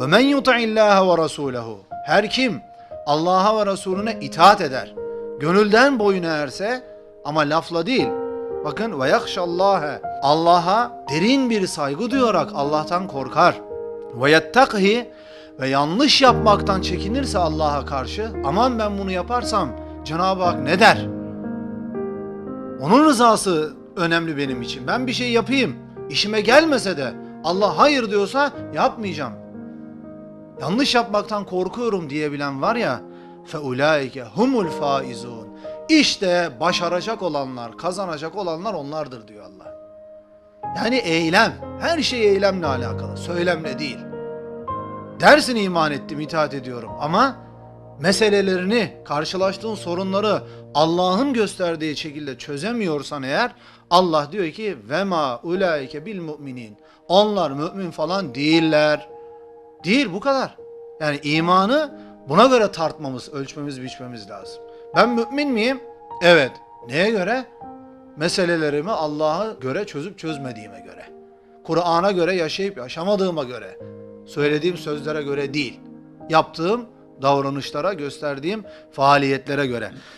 Ve men yuti'illaha ve rasulehu. Her kim Allah'a ve Resulüne itaat eder. Gönülden boyun eğerse ama lafla değil. Bakın ve yakşallâhe. Allah'a derin bir saygı duyarak Allah'tan korkar. Ve yettakhi ve yanlış yapmaktan çekinirse Allah'a karşı aman ben bunu yaparsam Cenab-ı Hak ne der? Onun rızası önemli benim için. Ben bir şey yapayım. işime gelmese de Allah hayır diyorsa yapmayacağım. Yanlış yapmaktan korkuyorum diyebilen var ya feulaike humul faizun. İşte başaracak olanlar, kazanacak olanlar onlardır diyor Allah. Yani eylem, her şey eylemle alakalı, söylemle değil. Dersin iman ettim, itaat ediyorum ama meselelerini, karşılaştığın sorunları Allah'ın gösterdiği şekilde çözemiyorsan eğer Allah diyor ki ve ma ulaike bil müminin. Onlar mümin falan değiller. Değil bu kadar. Yani imanı buna göre tartmamız, ölçmemiz, biçmemiz lazım. Ben mümin miyim? Evet. Neye göre? Meselelerimi Allah'a göre çözüp çözmediğime göre. Kur'an'a göre yaşayıp yaşamadığıma göre. Söylediğim sözlere göre değil. Yaptığım davranışlara, gösterdiğim faaliyetlere göre.